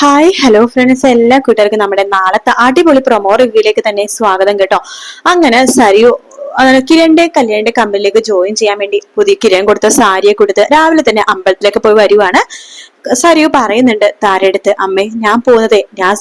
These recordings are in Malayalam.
ഹായ് ഹലോ ഫ്രണ്ട്സ് എല്ലാ കൂട്ടുകാർക്കും നമ്മുടെ നാളത്തെ അടിപൊളി പ്രൊമോ റിവ്യൂലേക്ക് തന്നെ സ്വാഗതം കേട്ടോ. അങ്ങനെ സരിയു കിരണിന്റെ കല്യാണിന്റെ കമ്പനിയിലേക്ക് ജോയിൻ ചെയ്യാൻ വേണ്ടി പുതിയ കിരൺ കൊടുത്ത സാരിയെ കൊടുത്ത് രാവിലെ തന്നെ അമ്പലത്തിലേക്ക് പോയി വരുവാണ്. സരിയു പറയുന്നുണ്ട് താരടുത്ത് അമ്മേ ഞാൻ പോകുന്നത് ഞാൻ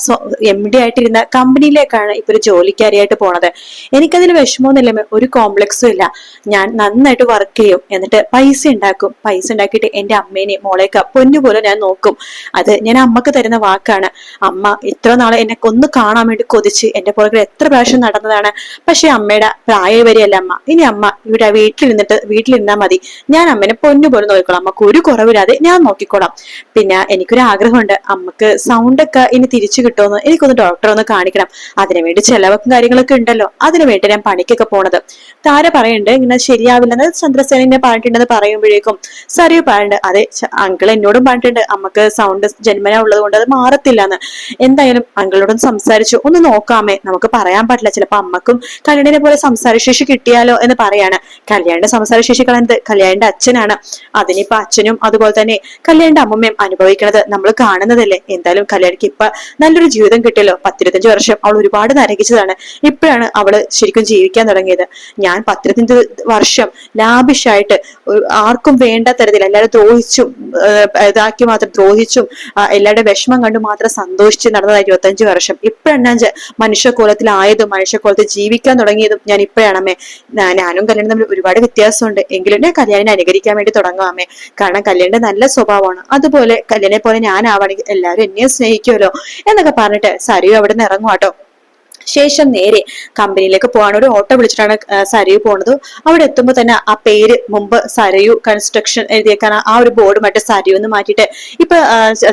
എം ഡി ആയിട്ടിരുന്ന കമ്പനിയിലേക്കാണ് ഇപ്പൊ ഒരു ജോലിക്കാരിയായിട്ട് പോണത്. എനിക്കതിൽ വിഷമമൊന്നുമില്ല. ഒരു കോംപ്ലക്സും ഇല്ല. ഞാൻ നന്നായിട്ട് വർക്ക് ചെയ്യും. എന്നിട്ട് പൈസ ഉണ്ടാക്കും. പൈസ ഉണ്ടാക്കിയിട്ട് എന്റെ അമ്മേനെ മോളേക്ക പൊന്നുപോലെ ഞാൻ നോക്കും. അത് ഞാൻ അമ്മയ്ക്ക് തരുന്ന വാക്കാണ്. അമ്മ ഇത്ര നാളെ എന്നെ ഒന്ന് കാണാൻ വേണ്ടി കൊതിച്ച് എന്റെ പുറകെ എത്ര പ്രാവശ്യം നടന്നതാണ്. പക്ഷെ അമ്മയുടെ പ്രായം വരെയല്ല അമ്മ. ഇനി അമ്മ ഇവിടെ വീട്ടിലിരുന്നിട്ട് വീട്ടിലിരുന്നാൽ മതി. ഞാൻ അമ്മനെ പൊന്നുപോലെ നോക്കിക്കോളാം. അമ്മയ്ക്ക് ഒരു കുറവില്ലാതെ ഞാൻ നോക്കിക്കോളാം. പിന്നെ എനിക്കൊരു ആഗ്രഹമുണ്ട്. അമ്മയ്ക്ക് സൗണ്ട് ഒക്കെ ഇനി തിരിച്ചു കിട്ടുമെന്ന് എനിക്കൊന്ന് ഡോക്ടറെ ഒന്ന് കാണിക്കണം. അതിനുവേണ്ടി ചെലവൊക്കെ കാര്യങ്ങളൊക്കെ ഉണ്ടല്ലോ. അതിനു വേണ്ടി ഞാൻ പണിക്കൊക്കെ പോണത്. താര പറയുന്നുണ്ട് ഇങ്ങനെ ശരിയാവില്ലെന്ന് ചന്ദ്രസേനെ പറഞ്ഞിട്ടുണ്ടെന്ന് പറയുമ്പോഴേക്കും സരിയു പറയുന്നുണ്ട് അതെ അങ്കിൾ എന്നോടും പറഞ്ഞിട്ടുണ്ട് അമ്മയ്ക്ക് സൗണ്ട് ജന്മന ഉള്ളത് കൊണ്ട് അത് മാറത്തില്ല എന്ന് എന്തായാലും അങ്കിളോടും സംസാരിച്ചു. ഒന്ന് നോക്കാമേ നമുക്ക് പറയാൻ പറ്റില്ല ചിലപ്പോ അമ്മക്കും കല്യാണിനെ പോലെ സംസാരശേഷി കിട്ടിയാലോ എന്ന് പറയാണ്. കല്യാണിന്റെ സംസാരശേഷി കളയുന്നത് കല്യാണിന്റെ അച്ഛനാണ്. അതിനിപ്പോ അച്ഛനും അതുപോലെ തന്നെ കല്യാണിന്റെ അമ്മമ്മയും അനുഭവിക്കുന്നത് നമ്മൾ കാണുന്നതല്ലേ? എന്തായാലും കല്യാണിക്ക് ഇപ്പൊ നല്ലൊരു ജീവിതം കിട്ടിയല്ലോ. പത്തിരുപത്തഞ്ച് വർഷം അവൾ ഒരുപാട് നരകിച്ചതാണ്. ഇപ്പോഴാണ് അവൾ ശരിക്കും ജീവിക്കാൻ തുടങ്ങിയത്. ഞാൻ പത്തിരുപത്തഞ്ച് വർഷം ലാഭിഷായിട്ട് ആർക്കും വേണ്ട തരത്തിൽ എല്ലാവരും ദ്രോഹിച്ചും ഇതാക്കി മാത്രം ദ്രോഹിച്ചും എല്ലാവരുടെ വിഷമം കണ്ടു മാത്രം സന്തോഷിച്ച് നടന്നതായി ഇരുപത്തഞ്ച് വർഷം. ഇപ്പോഴാണ് ഞാൻ മനുഷ്യകോലത്തിൽ മനുഷ്യക്കോലത്തിലായതും മനുഷ്യക്കോലത്തിൽ ജീവിക്കാൻ തുടങ്ങിയതും ഞാൻ ഇപ്പോഴാണമ്മേ. ഞാനും കല്യാണം തമ്മിൽ ഒരുപാട് വ്യത്യാസമുണ്ട്. എങ്കിലും ഞാൻ കല്യാണിനെ അനുകരിക്കാൻ വേണ്ടി തുടങ്ങാമേ കാരണം കല്യാണിന്റെ നല്ല സ്വഭാവമാണ്. അതുപോലെ പോലെ ഞാൻ ആവണമെങ്കിൽ എല്ലാവരും എന്നെ സ്നേഹിക്കുമല്ലോ എന്നൊക്കെ പറഞ്ഞിട്ട് സരിയു അവിടെ നിന്ന് ഇറങ്ങുവാട്ടോ ശേഷം നേരെ കമ്പനിയിലേക്ക് പോകാൻ ഒരു ഓട്ടോ വിളിച്ചിട്ടാണ് സരയു പോണത്. അവിടെ എത്തുമ്പോൾ തന്നെ ആ പേര് മുമ്പ് സരയു കൺസ്ട്രക്ഷൻ എഴുതിയേക്കാൻ ആ ഒരു ബോർഡ് മറ്റേ സരയു എന്ന് മാറ്റിയിട്ട് ഇപ്പൊ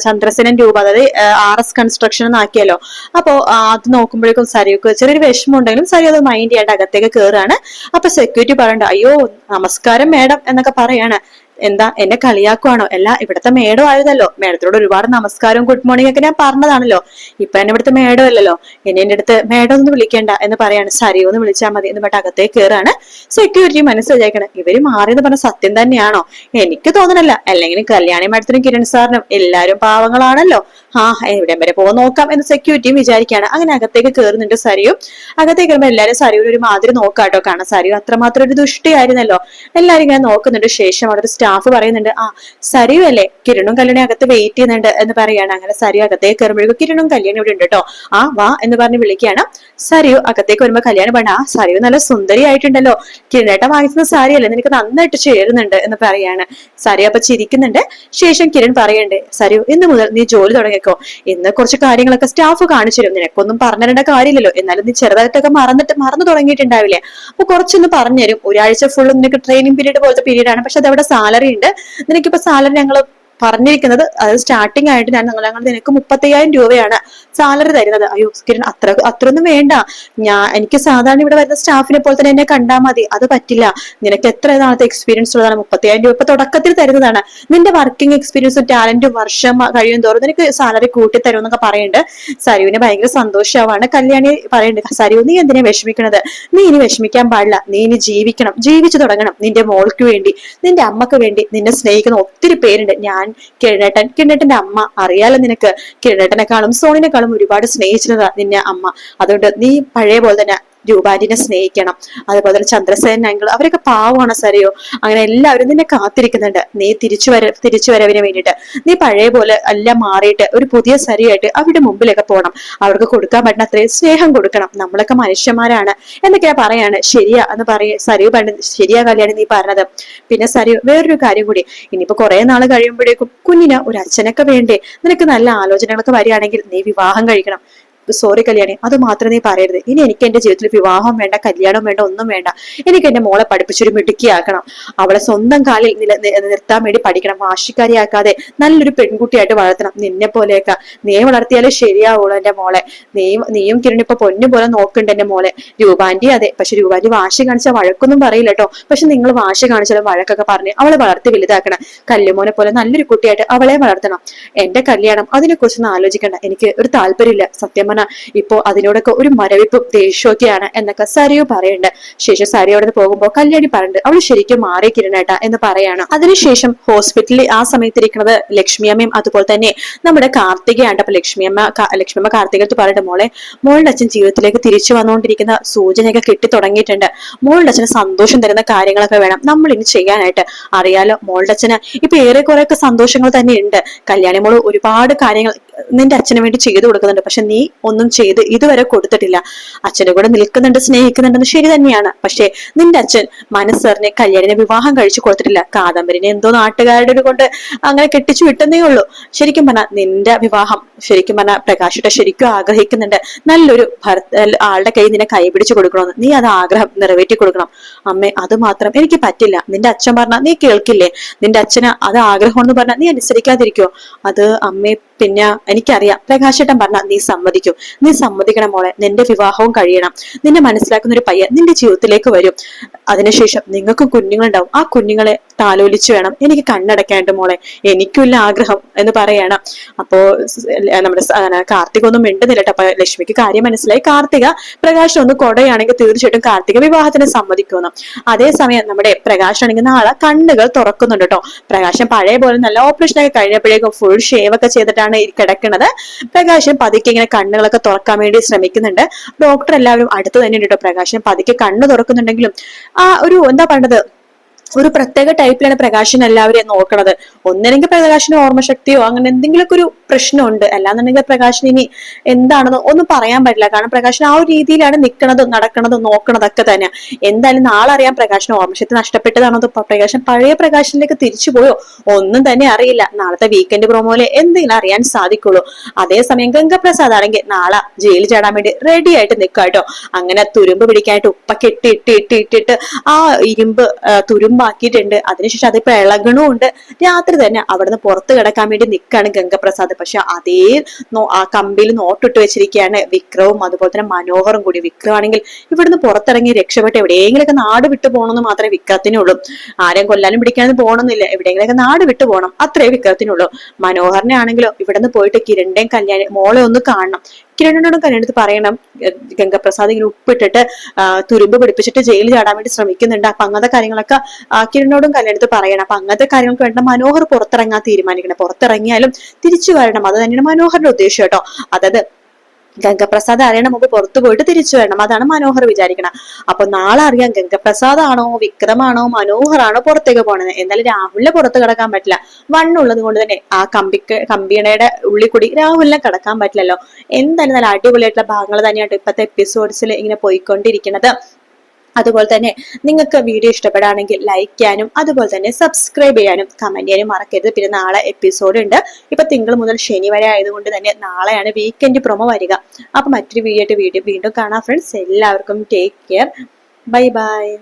ചന്ദ്രസേനൻ രൂപ അതായത് ആർ എസ് കൺസ്ട്രക്ഷൻ എന്നാക്കിയല്ലോ. അപ്പോ അത് നോക്കുമ്പോഴേക്കും സരയുക്ക് ചെറിയൊരു വിഷമം ഉണ്ടെങ്കിലും സരയു അത് മൈൻഡ് ചെയ്യാണ്ട് അകത്തേക്ക് കേറുകയാണ്. അപ്പൊ സെക്യൂരിറ്റി പറയണ്ട അയ്യോ നമസ്കാരം മേഡം എന്നൊക്കെ പറയാണ്. എന്താ എന്നെ കളിയാക്കുവാണോ? അല്ല ഇവിടുത്തെ മേഡോ ആയതല്ലോ. മേഡത്തിനോട് ഒരുപാട് നമസ്കാരവും ഗുഡ് മോർണിംഗ് ഒക്കെ ഞാൻ പറഞ്ഞതാണല്ലോ. ഇപ്പൊ എന്നെ ഇവിടുത്തെ മേഡം അല്ലല്ലോ. എന്നെ എന്റെ അടുത്ത് മേഡം ഒന്നും വിളിക്കേണ്ട എന്ന് പറയാണ്. സരിയോ എന്ന് വിളിച്ചാൽ മതി എന്ന് പറഞ്ഞിട്ട് അകത്തേക്ക് കയറാണ് സെക്യൂരിറ്റി മനസ്സിലാക്കണം ഇവർ മാറിയെന്ന് പറഞ്ഞ സത്യം തന്നെയാണോ? എനിക്ക് തോന്നണല്ല. അല്ലെങ്കിൽ കല്യാണി മേഡത്തിനും കിരൺ സാറിനും എല്ലാരും പാവങ്ങളാണല്ലോ. ആ എവിടെയും വരെ പോകാൻ നോക്കാം എന്ന് സെക്യൂരിറ്റിയും വിചാരിക്കുകയാണ്. അങ്ങനെ അകത്തേക്ക് കയറുന്നുണ്ട് സരിയും. അകത്തേക്ക് കയറുമ്പോൾ എല്ലാവരും സരിയുടെ ഒരു മാതിരി നോക്കാട്ടോ കാരണം സരിയു. അത്രമാത്രം ഒരു ദുഷ്ടിയായിരുന്നല്ലോ. എല്ലാരും ഇങ്ങനെ നോക്കുന്നുണ്ട്. ശേഷം അവിടെ ഒരു സ്റ്റാഫ് പറയുന്നുണ്ട് ആ സരിയു അല്ലേ? കിരണും കല്യാണി അകത്ത് വെയിറ്റ് ചെയ്യുന്നുണ്ട് എന്ന് പറയാണ്. അങ്ങനെ സരിയു അകത്തേക്ക് കയറുമ്പോഴേക്കും കിരണും കല്യാണി ഇവിടെ ഉണ്ട് കേട്ടോ ആ വാ എന്ന് പറഞ്ഞ് വിളിക്കുകയാണ്. സരിയു അകത്തേക്ക് വരുമ്പോൾ കല്യാണം പറഞ്ഞ ആ സരിയു നല്ല സുന്ദരിയായിട്ടുണ്ടല്ലോ. കിരണേട്ട വാങ്ങിക്കുന്ന സാരി അല്ലേ? നിനക്ക് നന്നായിട്ട് ചേരുന്നുണ്ട് എന്ന് പറയാണ്. സരി അപ്പൊ ചിരിക്കുന്നുണ്ട്. ശേഷം കിരൺ പറയണ്ടേ സരിയു ഇന്ന് മുതൽ നീ ജോലി തുടങ്ങിക്കോ ഇന്ന് കുറച്ച് കാര്യങ്ങളൊക്കെ സ്റ്റാഫ് കാണിച്ചു തരും നിനക്കൊന്നും പറഞ്ഞു തരേണ്ട കാര്യമില്ലല്ലോ. എന്നാലും നീ ചെറുതായിട്ടൊക്കെ മറന്നിട്ട് മറന്നു തുടങ്ങിയിട്ടുണ്ടാവില്ലേ? അപ്പൊ കുറച്ചൊന്ന് പറഞ്ഞു പറഞ്ഞുതരും. ഒരാഴ്ച ഫുള്ള് നിനക്ക് ട്രെയിനിങ് പീരീഡ് പോലത്തെ പീരീഡ് ആണ്. പക്ഷെ അതവിടെ സാലറി ഉണ്ട്. നിനക്കിപ്പോ സാലറി ഞങ്ങൾ പറഞ്ഞിരിക്കുന്നത്. അതായത് സ്റ്റാർട്ടിംഗ് ആയിട്ട് ഞാൻ നിങ്ങളെ ഞങ്ങൾ നിനക്ക് മുപ്പത്തയ്യായിരം രൂപയാണ് സാലറി തരുന്നത്. അയ്യോ കിരൺ അത്ര അത്രയൊന്നും വേണ്ട. ഞാൻ എനിക്ക് സാധാരണ ഇവിടെ വരുന്ന സ്റ്റാഫിനെ പോലെ തന്നെ എന്നെ കണ്ടാൽ മതി. അത് പറ്റില്ല. നിനക്ക് എത്ര നാളത്തെ എക്സ്പീരിയൻസ് ഉള്ളതാണ്? മുപ്പത്തയ്യായിരം രൂപ ഇപ്പൊ തുടക്കത്തിൽ തരുന്നതാണ്. നിന്റെ വർക്കിംഗ് എക്സ്പീരിയൻസും ടാലന്റും വർഷം കഴിയും തോറും നിനക്ക് സാലറി കൂട്ടി തരും എന്നൊക്കെ പറയുന്നുണ്ട് സരുവിന് ഭയങ്കര സന്തോഷമാവാണ് കല്യാണി പറയുന്നുണ്ട് സരു നീ എന്തിനാ വിഷമിക്കണത്? നീ ഇനി വിഷമിക്കാൻ പാടില്ല. നീ ഇനി ജീവിക്കണം. ജീവിച്ചു തുടങ്ങണം. നിന്റെ മോൾക്ക് വേണ്ടി നിന്റെ അമ്മയ്ക്ക് വേണ്ടി നിന്നെ സ്നേഹിക്കുന്ന ഒത്തിരി പേരുണ്ട്. ഞാൻ കിരണേട്ടൻ. കിരണേട്ടന്റെ അമ്മ അറിയാലോ നിനക്ക്. കിരണേട്ടനെക്കാളും സോണിനെക്കാളും ഒരുപാട് സ്നേഹിച്ചിരുന്നതാ നിന്നെ അമ്മ. അതുകൊണ്ട് നീ പഴയ പോലെ തന്നെ രൂപാന്റിനെ സ്നേഹിക്കണം. അതുപോലെ തന്നെ ചന്ദ്രസേന അങ്കിൾ അവരൊക്കെ പാവമാണ് സരിയോ. അങ്ങനെ എല്ലാവരും നിന്നെ കാത്തിരിക്കുന്നുണ്ട്. നീ തിരിച്ചു വര തിരിച്ചു വരവിന് വേണ്ടിയിട്ട്. നീ പഴയ പോലെ എല്ലാം മാറിയിട്ട് ഒരു പുതിയ സരിയായിട്ട് അവരുടെ മുമ്പിലൊക്കെ പോകണം അവർക്ക് കൊടുക്കാൻ പറ്റുന്ന അത്രയും സ്നേഹം കൊടുക്കണം. നമ്മളൊക്കെ മനുഷ്യന്മാരാണ് എന്നൊക്കെയാ പറയാണ്. ശരിയാ എന്ന് പറയ സരിയു പണ്ട് ശരിയാ കല്യാണി നീ പറഞ്ഞത്. പിന്നെ സരിയു വേറൊരു കാര്യം കൂടി. ഇനിയിപ്പോ കുറെ നാൾ കഴിയുമ്പോഴേക്കും കുഞ്ഞിന് ഒരു അച്ഛനൊക്കെ വേണ്ടേ? നിനക്ക് നല്ല ആലോചനകളൊക്കെ വരികയാണെങ്കിൽ നീ വിവാഹം കഴിക്കണം. സോറി കല്യാണി അത് മാത്രം നീ പറയരുത്. ഇനി എനിക്ക് എന്റെ ജീവിതത്തിൽ വിവാഹം വേണ്ട കല്യാണം വേണ്ട ഒന്നും വേണ്ട. എനിക്ക് എന്റെ മോളെ പഠിപ്പിച്ചൊരു മിടുക്കിയാക്കണം. അവളെ സ്വന്തം കാലിൽ നിർത്താൻ വേണ്ടി പഠിക്കണം. വാശിക്കാരിയാക്കാതെ നല്ലൊരു പെൺകുട്ടിയായിട്ട് വളർത്തണം. നിന്നെ പോലെയൊക്കെ. നീ വളർത്തിയാലേ ശരിയാവുള്ളൂ എന്റെ മോളെ. നീ നീയും കിരൺ ഇപ്പൊ പൊന്നു പോലെ നോക്കുന്നുണ്ട് എന്റെ മോളെ. രൂപാന്റി അതെ. പക്ഷെ രൂപാന്റി വാശി കാണിച്ചാൽ വഴക്കൊന്നും പറയില്ല കേട്ടോ. പക്ഷെ നിങ്ങൾ വാശി കാണിച്ചാലും വഴക്കൊക്കെ പറഞ്ഞ് അവളെ വളർത്തി വലുതാക്കണം. കല്ലുമോനെ പോലെ നല്ലൊരു കുട്ടിയായിട്ട് അവളെ വളർത്തണം. എന്റെ കല്യാണം അതിനെക്കുറിച്ചൊന്നും ആലോചിക്കണ്ട. എനിക്ക് ഒരു താല്പര്യമില്ല. സത്യം പറഞ്ഞാൽ ഇപ്പോ അതിനോടൊക്കെ ഒരു മരവിപ്പും ദേഷ്യമൊക്കെയാണ് എന്നൊക്കെ സരിയു പറയുന്നുണ്ട്. ശേഷം സരി അവിടെ നിന്ന് പോകുമ്പോൾ കല്യാണി പറയുന്നുണ്ട് അവൾ ശരിക്കും മാറി എന്ന് പറയാണ്. അതിനുശേഷം ഹോസ്പിറ്റലിൽ ആ സമയത്ത് ഇരിക്കുന്നത് ലക്ഷ്മിയമ്മയും അതുപോലെ തന്നെ നമ്മുടെ കാർത്തികയാണ്. അപ്പൊ ലക്ഷ്മിയമ്മ ലക്ഷ്മിയമ്മ കാർത്തികത്ത് പറയട്ടെ മോളെ. മോളുടെ അച്ഛൻ ജീവിതത്തിലേക്ക് തിരിച്ചു വന്നുകൊണ്ടിരിക്കുന്ന സൂചനയൊക്കെ കിട്ടി തുടങ്ങിയിട്ടുണ്ട്. മോളുടെ അച്ഛന് സന്തോഷം തരുന്ന കാര്യങ്ങളൊക്കെ വേണം നമ്മൾ ഇനി ചെയ്യാനായിട്ട്. അറിയാലോ മോളുടെ അച്ഛന് ഇപ്പൊ ഏറെ കുറെ ഒക്കെ സന്തോഷങ്ങൾ തന്നെ ഉണ്ട് കല്യാണി മോൾ ഒരുപാട് കാര്യങ്ങൾ നിന്റെ അച്ഛന് വേണ്ടി ചെയ്തു കൊടുക്കുന്നുണ്ട്. പക്ഷെ നീ ഒന്നും ചെയ്ത് ഇതുവരെ കൊടുത്തിട്ടില്ല. അച്ഛന്റെ കൂടെ നിൽക്കുന്നുണ്ട് സ്നേഹിക്കുന്നുണ്ടെന്ന് ശരി തന്നെയാണ്. പക്ഷേ നിന്റെ അച്ഛൻ മനസ്സറിനെ കല്യാണിനെ വിവാഹം കഴിച്ചു കൊടുത്തിട്ടില്ല. കാദംബരിനെ എന്തോ നാട്ടുകാരുടെ ഒരു കൊണ്ട് അങ്ങനെ കെട്ടിച്ചു വിട്ടെന്നേ ഉള്ളൂ. ശരിക്കും പറഞ്ഞാൽ നിന്റെ വിവാഹം ശരിക്കും പറഞ്ഞാൽ പ്രകാശിട്ട ശരിക്കും ആഗ്രഹിക്കുന്നുണ്ട്. നല്ലൊരു ഭർത്ത ആളുടെ കൈ നിന്നെ കൈപിടിച്ചു കൊടുക്കണമെന്ന് നീ അത് ആഗ്രഹം നിറവേറ്റി കൊടുക്കണം. അമ്മേ അത് മാത്രം എനിക്ക് പറ്റില്ല. നിന്റെ അച്ഛൻ പറഞ്ഞാൽ നീ കേൾക്കില്ലേ? നിന്റെ അച്ഛന് അത് ആഗ്രഹം എന്ന് പറഞ്ഞാൽ നീ അനുസരിക്കാതിരിക്കോ? അത് അമ്മേ പിന്നെ എനിക്കറിയാം പ്രകാശേട്ടൻ പറഞ്ഞാൽ നീ സമ്മതിക്കും. നീ സമ്മതിക്കണം മോളെ നിന്റെ വിവാഹവും കഴിയണം. നിന്നെ മനസ്സിലാക്കുന്ന ഒരു പയ്യൻ നിന്റെ ജീവിതത്തിലേക്ക് വരും. അതിനുശേഷം നിങ്ങൾക്ക് കുഞ്ഞുങ്ങളുണ്ടാവും. ആ കുഞ്ഞുങ്ങളെ താലോലിച്ചു വേണം എനിക്ക് കണ്ണടക്കാണ്ട് മോളെ. എനിക്കില്ല ആഗ്രഹം എന്ന് പറയണം. അപ്പോ നമ്മുടെ കാർത്തിക ഒന്നും മിണ്ടുന്നില്ല അപ്പൊ ലക്ഷ്മിക്ക് കാര്യം മനസ്സിലായി. കാർത്തിക പ്രകാശം ഒന്ന് കൊടയാണെങ്കിൽ തീർച്ചയായിട്ടും കാർത്തിക വിവാഹത്തിന് സമ്മതിക്കുന്നു അതേസമയം നമ്മുടെ പ്രകാശ് ആണെങ്കിൽ നാളെ കണ്ണുകൾ തുറക്കുന്നുണ്ട് കേട്ടോ പ്രകാശം പഴയ പോലെ നല്ല ഓപ്പറേഷൻ ഒക്കെ കഴിഞ്ഞപ്പോഴേക്കും ഫുൾ ഷേവ് ഒക്കെ ചെയ്തിട്ടാണ് ഈ കിടക്കുന്നത്. പ്രകാശം പതുക്കെ ഇങ്ങനെ കണ്ണുകളൊക്കെ തുറക്കാൻ വേണ്ടി ശ്രമിക്കുന്നുണ്ട്. ഡോക്ടർ എല്ലാവരും അടുത്ത് തന്നെ കേട്ടോ പ്രകാശം. പതുക്കെ കണ്ണ് തുറക്കുന്നുണ്ടെങ്കിലും ആ ഒരു എന്താ പറയണത്? ഒരു പ്രത്യേക ടൈപ്പിലാണ് പ്രകാശൻ എല്ലാവരെയും നോക്കണത്. ഒന്നില്ലെങ്കിൽ പ്രകാശന് ഓർമ്മശക്തിയോ അങ്ങനെ എന്തെങ്കിലുമൊക്കെ ഒരു പ്രശ്നമുണ്ട്. അല്ലാന്നുണ്ടെങ്കിൽ പ്രകാശൻ ഇനി എന്താണെന്ന് ഒന്നും പറയാൻ പറ്റില്ല. കാരണം പ്രകാശൻ ആ ഒരു രീതിയിലാണ് നിൽക്കണതും നടക്കണതും നോക്കണതൊക്കെ തന്നെ. എന്തായാലും നാളെ അറിയാം പ്രകാശന് ഓർമ്മശക്തി നഷ്ടപ്പെട്ടതാണോ പ്രകാശൻ പഴയ പ്രകാശനിലേക്ക് തിരിച്ചു പോയോ? ഒന്നും തന്നെ അറിയില്ല. നാളത്തെ വീക്കെൻഡ് പ്രൊമോയിൽ എന്തെങ്കിലും അറിയാൻ സാധിക്കുള്ളൂ. അതേസമയം ഗംഗപ്രസാദ് ആണെങ്കിൽ നാളെ ജയിലിൽ ചാടാൻ വേണ്ടി റെഡി ആയിട്ട് നിൽക്കുക കേട്ടോ അങ്ങനെ തുരുമ്പ് പിടിക്കാനായിട്ട് ഉപ്പ കെട്ടിട്ട് ഇട്ട് ഇട്ട് ഇട്ടിട്ട് ആ ഇരുമ്പ് ആ, തുരുമ്പാക്കിയിട്ടുണ്ട് അതിനുശേഷം അതിപ്പോ ഇളകണുണ്ട് രാത്രി തന്നെ അവിടുന്ന് പുറത്ത് കിടക്കാൻ വേണ്ടി നിൽക്കാണ് ഗംഗപ്രസാദ്. പക്ഷെ അതേ ആ കമ്പിയിൽ നോട്ടിട്ട് വെച്ചിരിക്കുകയാണ് വിക്രവും അതുപോലെ തന്നെ മനോഹറും കൂടി. വിക്രം ആണെങ്കിൽ ഇവിടുന്ന് പുറത്തിറങ്ങി രക്ഷപ്പെട്ട് എവിടെയെങ്കിലൊക്കെ നാട് വിട്ടു പോകണമെന്ന് മാത്രമേ വിക്രത്തിനുള്ളൂ. ആരെയും കൊല്ലാനും പിടിക്കാനും പോകണമെന്നില്ല. എവിടെയെങ്കിലൊക്കെ നാട് വിട്ടു പോകണം. അത്രേ വിക്രത്തിനുള്ളൂ. മനോഹറിനെ ആണെങ്കിലോ ഇവിടുന്ന് പോയിട്ട് കിരണ്ടേയും കല്യാണി മോളെ ഒന്ന് കാണണം. കിരണിനോടും കല്യാണത്ത് പറയണം. ഗംഗപ്രസാദ് ഇങ്ങനെ ഉപ്പിട്ടിട്ട് തുരുമ്പ് പിടിപ്പിച്ചിട്ട് ജയിലിൽ ചാടാൻ വേണ്ടി ശ്രമിക്കുന്നുണ്ട്. അപ്പൊ അങ്ങനത്തെ കാര്യങ്ങളൊക്കെ കിരണിനോടും കല്യാണത്ത് പറയണം. അപ്പൊ അങ്ങനത്തെ കാര്യങ്ങൾക്ക് വേണ്ട മനോഹർ പുറത്തിറങ്ങാൻ തീരുമാനിക്കണം. പുറത്തിറങ്ങിയാലും തിരിച്ചു വരണം. അത് തന്നെയാണ് മനോഹറിന്റെ ഉദ്ദേശം കേട്ടോ. അതായത് ഗംഗപ്രസാദ് അറിയണം മുമ്പ് പുറത്തു പോയിട്ട് തിരിച്ചു വരണം. അതാണ് മനോഹർ വിചാരിക്കണം. അപ്പൊ നാളെ അറിയാം ഗംഗപ്രസാദ് ആണോ വിക്രമാണോ മനോഹറാണോ പുറത്തേക്ക് പോണത്. എന്തായാലും രാഹുലിനെ പുറത്ത് കിടക്കാൻ പറ്റില്ല. വണ്ണുള്ളത് കൊണ്ട് തന്നെ ആ കമ്പിക്ക് കമ്പിയണയുടെ ഉള്ളിൽ കൂടി രാഹുലിനെ കിടക്കാൻ പറ്റില്ലല്ലോ. എന്തായാലും നല്ല അടിപൊളിയായിട്ടുള്ള ഭാഗങ്ങൾ തന്നെയാണ് ഇപ്പത്തെ എപ്പിസോഡ്സിൽ ഇങ്ങനെ പോയിക്കൊണ്ടിരിക്കുന്നത് അതുപോലെ തന്നെ നിങ്ങൾക്ക് വീഡിയോ ഇഷ്ടപ്പെടുകയാണെങ്കിൽ ലൈക്ക് ചെയ്യാനും അതുപോലെ തന്നെ സബ്സ്ക്രൈബ് ചെയ്യാനും കമന്റ് ചെയ്യാനും മറക്കരുത്. പിന്നെ നാളെ എപ്പിസോഡ് ഉണ്ട്. ഇപ്പൊ തിങ്കൾ മുതൽ ശനി വരെ ആയതുകൊണ്ട് തന്നെ നാളെയാണ് വീക്കെൻഡ് പ്രൊമോ വരിക. അപ്പൊ മറ്റൊരു വീഡിയോ ആയിട്ട് വീഡിയോ വീണ്ടും കാണാം ഫ്രണ്ട്സ് എല്ലാവർക്കും ടേക്ക് കെയർ ബൈ ബൈ